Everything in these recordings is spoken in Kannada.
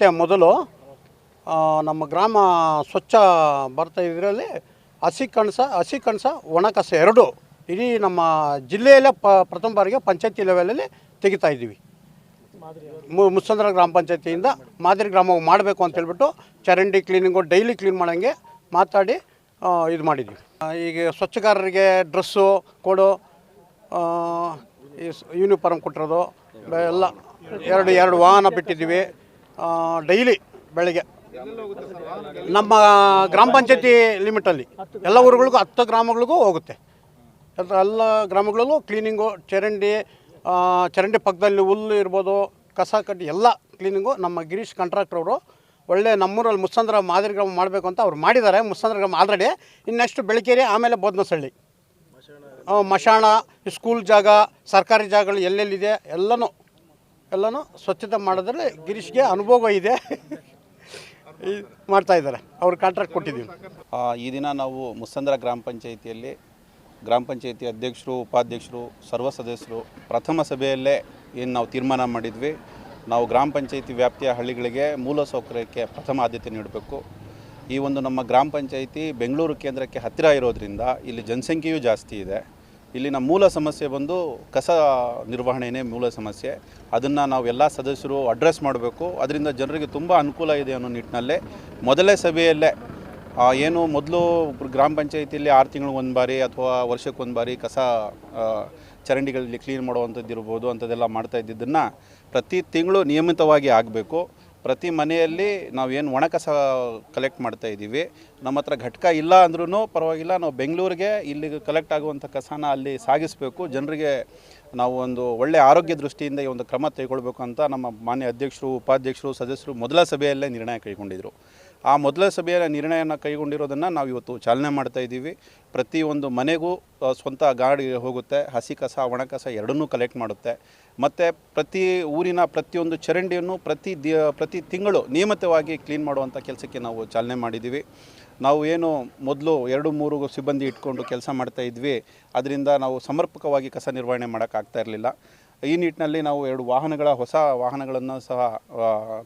ಮೊದಲು ನಮ್ಮ ಗ್ರಾಮ ಸ್ವಚ್ಛ ಬರ್ತಾ ಇದರಲ್ಲಿ ಹಸಿ ಕಣಸ ಹಸಿ ಕಣಸ ಒಣ ಕಸ ಎರಡು ಇಡೀ ನಮ್ಮ ಜಿಲ್ಲೆಯಲ್ಲೇ ಪ, ಪ್ರಥಮ ಬಾರಿಗೆ ಪಂಚಾಯತಿ ಲೆವೆಲಲ್ಲಿ ತೆಗಿತಾ ಇದ್ದೀವಿ. ಮುಸ್ಸಂದ್ರ ಗ್ರಾಮ ಪಂಚಾಯತಿಯಿಂದ ಮಾದರಿ ಗ್ರಾಮ ಮಾಡಬೇಕು ಅಂತ ಹೇಳ್ಬಿಟ್ಟು ಚರಂಡಿ ಕ್ಲೀನಿಂಗು ಡೈಲಿ ಕ್ಲೀನ್ ಮಾಡೋಂಗೆ ಮಾತಾಡಿ ಇದು ಮಾಡಿದ್ವಿ ಈಗ ಸ್ವಚ್ಛಗಾರರಿಗೆ ಡ್ರೆಸ್ಸು ಕೊಡು ಯೂನಿಫಾರ್ಮ್ ಕೊಟ್ಟಿರೋದು ಎಲ್ಲ, ಎರಡು ಎರಡು ವಾಹನ ಬಿಟ್ಟಿದ್ದೀವಿ. ಡೈಲಿ ಬೆಳಗ್ಗೆ. ನಮ್ಮ ಗ್ರಾಮ ಪಂಚಾಯತಿ ಲಿಮಿಟಲ್ಲಿ ಎಲ್ಲ ಊರುಗಳಿಗೂ ಹತ್ತು ಗ್ರಾಮಗಳಿಗೂ ಹೋಗುತ್ತೆ. ಎಲ್ಲ ಗ್ರಾಮಗಳಲ್ಲೂ ಕ್ಲೀನಿಂಗು ಚರಂಡಿ ಚರಂಡಿ ಪಕ್ಕದಲ್ಲಿ ಹುಲ್ಲು ಇರ್ಬೋದು, ಕಸ ಕಡ್ಡಿ ಎಲ್ಲ ಕ್ಲೀನಿಂಗು ನಮ್ಮ ಗಿರೀಶ್ ಕಾಂಟ್ರಾಕ್ಟರ್ ಅವರು ಒಳ್ಳೆ ನಮ್ಮೂರಲ್ಲಿ ಮುಸ್ಸಂದ್ರ ಮಾದರಿ ಗ್ರಾಮ ಮಾಡಬೇಕು ಅಂತ ಅವ್ರು ಮಾಡಿದ್ದಾರೆ. ಮುಸ್ಸಂದ್ರ ಗ್ರಾಮ ಆಲ್ರೆಡಿ ಇನ್ನೆಷ್ಟು ಬೆಳಕೇರಿ, ಆಮೇಲೆ ಬೋದ್ನಸಳ್ಳಿ. ಮಶಾಣ ಸ್ಕೂಲ್ ಜಾಗ, ಸರ್ಕಾರಿ ಜಾಗಗಳು ಎಲ್ಲೆಲ್ಲಿದೆ? ಎಲ್ಲನೂ ಎಲ್ಲನೂ ಸ್ವಚ್ಛತೆ ಮಾಡಿದ್ರೆ ಗಿರೀಶ್ಗೆ ಅನುಭವ ಇದೆ. ಮಾಡ್ತಾ ಇದ್ದಾರೆ. ಅವ್ರು ಕಾಂಟ್ರಾಕ್ಟ್ ಕೊಟ್ಟಿದ್ದೀವಿ. ಈ ದಿನ ನಾವು ಮುಸ್ಸಂದ್ರ ಗ್ರಾಮ ಪಂಚಾಯಿತಿಯಲ್ಲಿ ಗ್ರಾಮ ಪಂಚಾಯಿತಿ ಅಧ್ಯಕ್ಷರು, ಉಪಾಧ್ಯಕ್ಷರು, ಸರ್ವ ಸದಸ್ಯರು ಪ್ರಥಮ ಸಭೆಯಲ್ಲೇ ಏನು ನಾವು ತೀರ್ಮಾನ ಮಾಡಿದ್ವಿ. ನಾವು ಗ್ರಾಮ ಪಂಚಾಯಿತಿ ವ್ಯಾಪ್ತಿಯ ಹಳ್ಳಿಗಳಿಗೆ ಮೂಲಸೌಕರ್ಯಕ್ಕೆ ಪ್ರಥಮ ಆದ್ಯತೆ ನೀಡಬೇಕು. ಈ ಒಂದು ನಮ್ಮ ಗ್ರಾಮ ಪಂಚಾಯಿತಿ ಬೆಂಗಳೂರು ಕೇಂದ್ರಕ್ಕೆ ಹತ್ತಿರ ಇರೋದ್ರಿಂದ ಇಲ್ಲಿ ಜನಸಂಖ್ಯೆಯೂ ಜಾಸ್ತಿ ಇದೆ. ಇಲ್ಲಿನ ಮೂಲ ಸಮಸ್ಯೆ ಬಂದು ಕಸ ನಿರ್ವಹಣೆಯೇ ಮೂಲ ಸಮಸ್ಯೆ. ಅದನ್ನು ನಾವು ಎಲ್ಲ ಸದಸ್ಯರು ಅಡ್ರೆಸ್ ಮಾಡಬೇಕು. ಅದರಿಂದ ಜನರಿಗೆ ತುಂಬ ಅನುಕೂಲ ಇದೆ ಅನ್ನೋ ನಿಟ್ಟಿನಲ್ಲೇ ಮೊದಲೇ ಸಭೆಯಲ್ಲೇ ಏನು ಮೊದಲು ಗ್ರಾಮ ಪಂಚಾಯತಿಯಲ್ಲಿ ಆರು ತಿಂಗಳಿಗೆ ಒಂದು ಬಾರಿ ಅಥವಾ ವರ್ಷಕ್ಕೆ ಒಂದು ಬಾರಿ ಕಸ ಚರಂಡಿಗಳಲ್ಲಿ ಕ್ಲೀನ್ ಮಾಡುವಂಥದ್ದು ಇರ್ಬೋದು ಅಂಥದ್ದೆಲ್ಲ ಮಾಡ್ತಾ ಇದ್ದಿದ್ದನ್ನು ಪ್ರತಿ ತಿಂಗಳು ನಿಯಮಿತವಾಗಿ ಆಗಬೇಕು. ಪ್ರತಿ ಮನೆಯಲ್ಲಿ ನಾವೇನು ಒಣ ಕಸ ಕಲೆಕ್ಟ್ ಮಾಡ್ತಾ ಇದ್ದೀವಿ. ನಮ್ಮ ಹತ್ರ ಘಟಕ ಇಲ್ಲ ಅಂದ್ರೂ ಪರವಾಗಿಲ್ಲ, ನಾವು ಬೆಂಗಳೂರಿಗೆ ಇಲ್ಲಿಗೆ ಕಲೆಕ್ಟ್ ಆಗುವಂಥ ಕಸನ ಅಲ್ಲಿ ಸಾಗಿಸಬೇಕು. ಜನರಿಗೆ ನಾವು ಒಂದು ಒಳ್ಳೆಯ ಆರೋಗ್ಯ ದೃಷ್ಟಿಯಿಂದ ಈ ಒಂದು ಕ್ರಮ ತೆಗೆದುಕೊಳ್ಬೇಕು ಅಂತ ನಮ್ಮ ಮಾನ್ಯ ಅಧ್ಯಕ್ಷರು, ಉಪಾಧ್ಯಕ್ಷರು, ಸದಸ್ಯರು ಮೊದಲ ಸಭೆಯಲ್ಲೇ ನಿರ್ಣಯ ಕೈಗೊಂಡಿದ್ದರು ಆ ಮೊದಲ ಸಭೆಯ ನಿರ್ಣಯನ ಕೈಗೊಂಡಿರೋದನ್ನು ನಾವು ಇವತ್ತು ಚಾಲನೆ ಮಾಡ್ತಾ ಇದ್ದೀವಿ. ಪ್ರತಿಯೊಂದು ಮನೆಗೂ ಸ್ವಂತ ಗಾಡಿ ಹೋಗುತ್ತೆ, ಹಸಿ ಕಸ, ಒಣ ಕಸ ಎರಡನ್ನೂ ಕಲೆಕ್ಟ್ ಮಾಡುತ್ತೆ. ಮತ್ತು ಪ್ರತಿ ಊರಿನ ಪ್ರತಿಯೊಂದು ಚರಂಡಿಯನ್ನು ಪ್ರತಿ ದಿ, ಪ್ರತಿ ತಿಂಗಳು ನಿಯಮಿತವಾಗಿ ಕ್ಲೀನ್ ಮಾಡುವಂಥ ಕೆಲಸಕ್ಕೆ ನಾವು ಚಾಲನೆ ಮಾಡಿದ್ದೀವಿ. ನಾವು ಏನು ಮೊದಲು ಎರಡು, ಮೂರು ಸಿಬ್ಬಂದಿ ಇಟ್ಕೊಂಡು ಕೆಲಸ ಮಾಡ್ತಾ ಇದ್ವಿ. ಅದರಿಂದ ನಾವು ಸಮರ್ಪಕವಾಗಿ ಕಸ ನಿರ್ವಹಣೆ ಮಾಡೋಕ್ಕಾಗ್ತಾ ಇರಲಿಲ್ಲ. ಈ ನಿಟ್ಟಿನಲ್ಲಿ ನಾವು ಎರಡು ವಾಹನಗಳ, ಹೊಸ ವಾಹನಗಳನ್ನು ಸಹ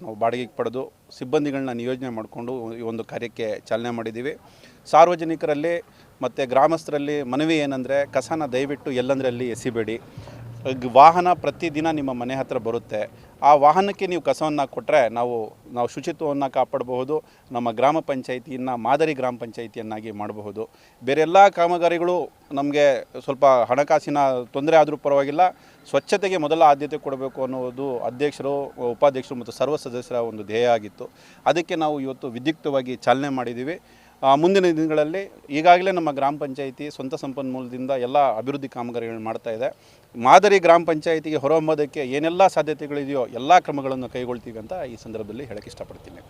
ನಾವು ಬಾಡಿಗೆಗೆ ಪಡೆದು ಸಿಬ್ಬಂದಿಗಳನ್ನ ನಿಯೋಜನೆ ಮಾಡಿಕೊಂಡು ಈ ಒಂದು ಕಾರ್ಯಕ್ಕೆ ಚಾಲನೆ ಮಾಡಿದ್ದೀವಿ. ಸಾರ್ವಜನಿಕರಲ್ಲಿ ಮತ್ತು ಗ್ರಾಮಸ್ಥರಲ್ಲಿ ಮನವಿ ಏನಂದರೆ ಕಸನ ದಯವಿಟ್ಟು ಎಲ್ಲಂದರಲ್ಲಿ ಎಸಿಬೇಡಿ. ವಾಹನ ಪ್ರತಿದಿನ ನಿಮ್ಮ ಮನೆ ಹತ್ರ ಬರುತ್ತೆ. ಆ ವಾಹನಕ್ಕೆ ನೀವು ಕಸವನ್ನು ಕೊಟ್ಟರೆ ನಾವು ನಾವು ಶುಚಿತ್ವವನ್ನು ಕಾಪಾಡಬಹುದು, ನಮ್ಮ ಗ್ರಾಮ ಪಂಚಾಯಿತಿಯನ್ನು, ಮಾದರಿ ಗ್ರಾಮ ಪಂಚಾಯಿತಿಯನ್ನಾಗಿ ಮಾಡಬಹುದು. ಬೇರೆಲ್ಲ ಕಾಮಗಾರಿಗಳು ನಮಗೆ ಸ್ವಲ್ಪ ಹಣಕಾಸಿನ ತೊಂದರೆ ಆದರೂ ಪರವಾಗಿಲ್ಲ. ಸ್ವಚ್ಛತೆಗೆ ಮೊದಲ ಆದ್ಯತೆ ಕೊಡಬೇಕು ಅನ್ನೋದು ಅಧ್ಯಕ್ಷರು, ಉಪಾಧ್ಯಕ್ಷರು ಮತ್ತು ಸರ್ವ ಸದಸ್ಯರ ಒಂದು ಧ್ಯೇಯ ಆಗಿತ್ತು. ಅದಕ್ಕೆ ನಾವು ಇವತ್ತು ವಿದ್ಯುಕ್ತವಾಗಿ ಚಾಲನೆ ಮಾಡಿದ್ದೀವಿ. ಮುಂದಿನ ದಿನಗಳಲ್ಲಿ ಈಗಾಗಲೇ ನಮ್ಮ ಗ್ರಾಮ ಪಂಚಾಯಿತಿ ಸ್ವಂತ ಸಂಪನ್ಮೂಲದಿಂದ ಎಲ್ಲ ಅಭಿವೃದ್ಧಿ ಕಾಮಗಾರಿಗಳನ್ನು ಮಾಡ್ತಾ ಇದೆ. ಮಾದರಿ ಗ್ರಾಮ ಪಂಚಾಯಿತಿಗೆ ಹೊರಹೊಮ್ಮೋದಕ್ಕೆ ಏನೆಲ್ಲ ಸಾಧ್ಯತೆಗಳಿದೆಯೋ ಎಲ್ಲ ಕ್ರಮಗಳನ್ನು ಕೈಗೊಳ್ತೀವಿ ಅಂತ ಈ ಸಂದರ್ಭದಲ್ಲಿ ಹೇಳಕ್ಕೆ ಇಷ್ಟಪಡ್ತೀನಿ.